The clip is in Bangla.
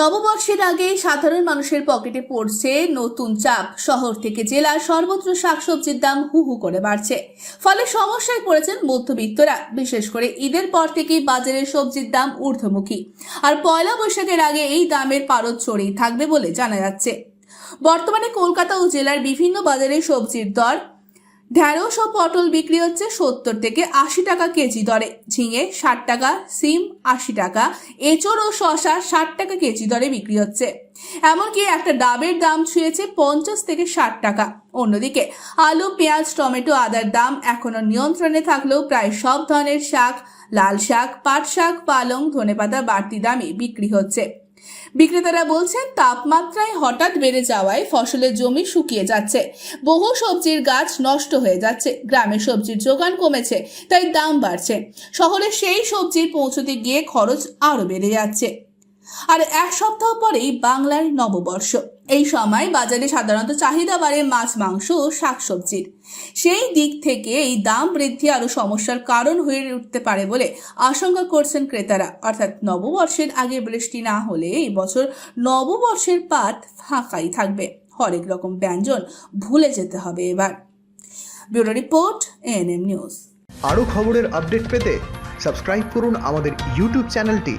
নববর্ষের আগে সাধারণ মানুষের পকেটে পড়ছে নতুন চাপ। শহর থেকে জেলার সর্বত্র শাকসবজির দাম হু হু করে বাড়ছে। ফলে সমস্যায় পড়েছেন মধ্যবিত্তরা, বিশেষ করে ঈদের পর থেকেই বাজারে সবজির দাম ঊর্ধ্বমুখী। আর পয়লা বৈশাখের আগে এই দামের পারদ চড়েই থাকবে বলে জানা যাচ্ছে। বর্তমানে কলকাতা ও জেলার বিভিন্ন বাজারে সবজির দর ঢ্যাঁড়স ও পটল বিক্রি হচ্ছে সত্তর থেকে আশি টাকা কেজি দরে। ঝিঙে ষাট টাকা, সিম আশি টাকা, এঁচড় ও শশা ষাট টাকা কেজি দরে বিক্রি হচ্ছে। এমনকি একটা ডাবের দাম ছুঁয়েছে পঞ্চাশ থেকে ষাট টাকা। অন্যদিকে আলু, পেঁয়াজ, টমেটো আদার দাম এখনও নিয়ন্ত্রণে থাকলেও প্রায় সব ধরনের শাক, লাল শাক, পাট শাক, পালং, ধনেপাতা বাড়তি দামে বিক্রি হচ্ছে। বিক্রেতারা বলছেন, তাপমাত্রায় হঠাৎ বেড়ে যাওয়ায় ফসলের জমি শুকিয়ে যাচ্ছে। বহু সবজির গাছ নষ্ট হয়ে যাচ্ছে। গ্রামে সবজির যোগান কমেছে, তাই দাম বাড়ছে। শহরে সেই সবজির পৌঁছতে গিয়ে খরচ আরও বেড়ে যাচ্ছে। আর এক সপ্তাহ পরেই বাংলার নববর্ষ। এই সময় বাজারে সাধারণত চাহিদা বাড়ে মাছ, মাংস ও শাকসবজির। সেই দিক থেকে এই দাম বৃদ্ধি আরও সমস্যার কারণ হয়ে উঠতে পারে বলে আশঙ্কা করছেন ক্রেতারা। অর্থাৎ নববর্ষের আগে বৃষ্টি না হলে এই বছর নববর্ষের পাত ফাঁকাই থাকবে। হরেক রকম ব্যঞ্জন ভুলে যেতে হবে এবার। Bureau report ANM news. আরও খবরের আপডেট পেতে সাবস্ক্রাইব করুন আমাদের ইউটিউব চ্যানেলটি।